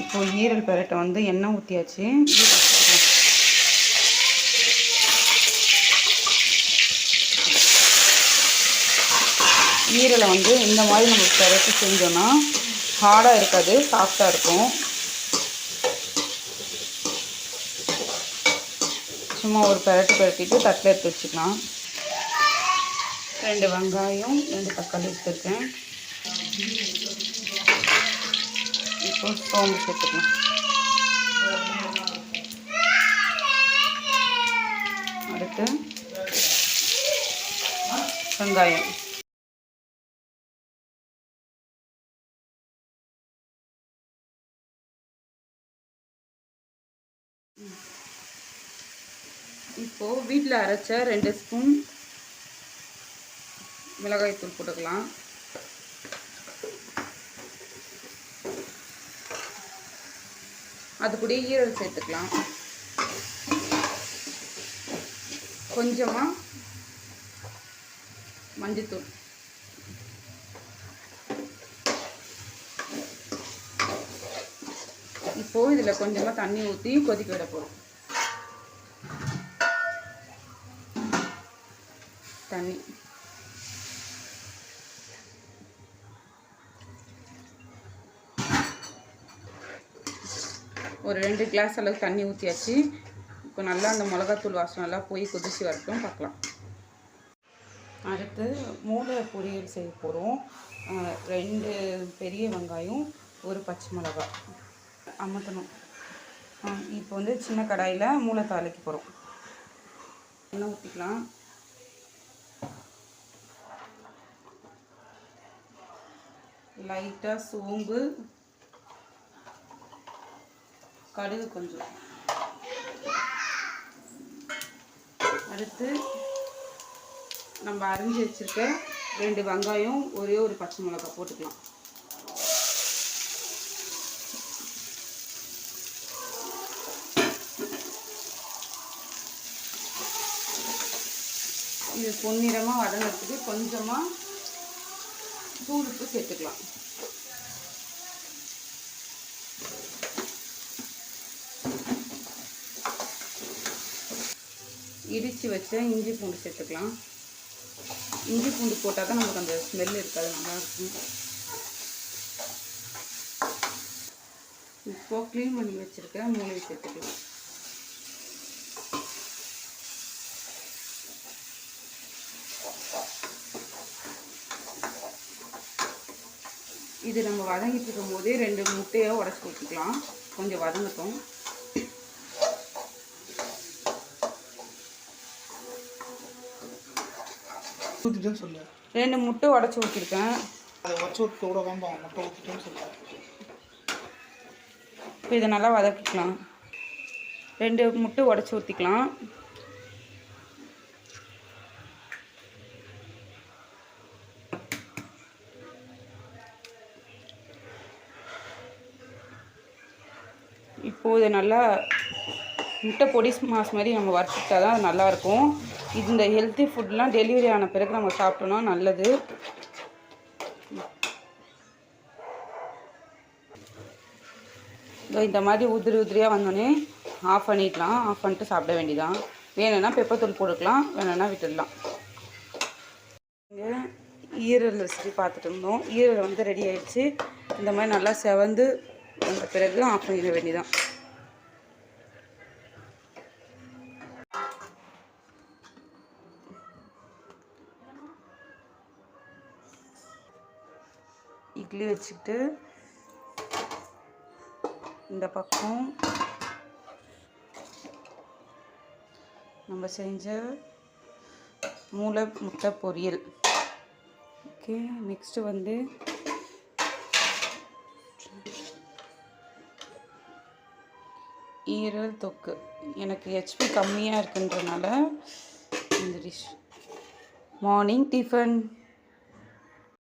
இப்போ ஈரல் பெரட்டை வந்து எண்ணெய் ஊற்றியாச்சு ஈரலை வந்து இந்த மாதிரி நம்ம பெரட்டி செஞ்சோன்னா ஹார்டாக இருக்காது சாஃப்டாக இருக்கும். சும்மா ஒரு பெரட்டு பெரட்டிட்டு தட்டில் எடுத்து வச்சுக்கலாம். ரெண்டு வெங்காயம் ரெண்டு தக்காளி எடுத்துருக்கேன் இப்போ சோம்பு சேர்த்துக்கலாம். அடுத்து வெங்காயம். இப்போது வீட்டில் அரைச்ச ரெண்டு ஸ்பூன் மிளகாய்த்தூள் போட்டுக்கலாம். அது கூட ஈரல் சேர்த்துக்கலாம். கொஞ்சமாக மஞ்சத்தூள். இப்போது இதில் கொஞ்சமாக தண்ணி ஊற்றி கொதிக்க விட போகிறோம் தண்ணி. ஒரு ரெண்டு கிளாஸ் அளவுக்கு தண்ணி ஊற்றியாச்சு இப்போ நல்லா அந்த மிளகாத்தூள் வாசம் நல்லா போய் கொதிச்சு வரட்டும் பார்க்கலாம். அடுத்து மூளை பொரியல் செய்ய போகிறோம் ரெண்டு பெரிய வெங்காயம் ஒரு பச்சை மிளகாய் அமர்த்தணும். இப்போ வந்து சின்ன கடாயில் மூளை தாளிக்க போகிறோம் எண்ணெய் ஊற்றிக்கலாம் லைட்டாக சோம்பு கடுகு கொஞ்சம். அடுத்து நம்ம அரிஞ்சு வச்சுருக்க ரெண்டு வெங்காயம் ஒரே ஒரு பச்சை மிளகாய் போட்டுக்கலாம். இது பொன்னிறமாக வதங்கிறதுக்கு கொஞ்சமாக தூளுப்பு சேர்த்துக்கலாம். இடித்து வச்ச இஞ்சி பூண்டு சேர்த்துக்கலாம். இஞ்சி பூண்டு போட்டால் தான் நமக்கு அந்த ஸ்மெல் இருக்காது நல்லாயிருக்கும் இப்போ க்ளீன் பண்ணி வச்சுருக்க மூளை சேர்த்துக்கலாம். இது நம்ம வதங்கிட்டு இருக்கும் போதே ரெண்டு முட்டையை உடச்சி ஊற்றிக்கலாம் கொஞ்சம் வதங்கட்டும். ஊற்றிட்டேன்னு சொல்லு. ரெண்டு முட்டை உடச்சி ஊற்றிருக்கேன் அதை வச்சு ஊற்ற விட வேண்டாம் முட்டை ஊற்றிட்டேன்னு சொல்லு. இப்போ இதை நல்லா வதக்கிக்கலாம். ரெண்டு முட்டை உடச்சி ஊற்றிக்கலாம் இப்போது இதை நல்லா முட்டை பொடி மாஸ் மாதிரி நம்ம வறுத்துக்கிட்டா தான் அது நல்லாயிருக்கும் இந்த ஹெல்த்தி ஃபுட்லாம் டெலிவரி ஆன பிறகு நம்ம சாப்பிட்டோம்னா நல்லது. இதோ இந்த மாதிரி உதிரி உதிரியாக வந்தோடனே ஆஃப் பண்ணிடலாம். ஆஃப் பண்ணிட்டு சாப்பிட வேண்டியதான் வேணும்னா பெப்பத்தூள் போட்டுக்கலாம். வேணும்னா விட்டுடலாம். இங்கே ஈரல் ரெசிபி பார்த்துட்டு இருந்தோம். ஈரல் வந்து ரெடி ஆகிடுச்சு இந்த மாதிரி நல்லா செவந்து வந்த பிறகு ஆஃப் பண்ணிட வேண்டியதான் இட்லி வச்சுக்கிட்டு இந்த பக்கம் நம்ம செஞ்ச மூளை முட்டை பொரியல். ஓகே நெக்ஸ்ட்டு வந்து ஈரல் தொக்கு. எனக்கு ஹெச்பி கம்மியாக இருக்குன்றனால இந்த டிஷ் மார்னிங் டிஃபன்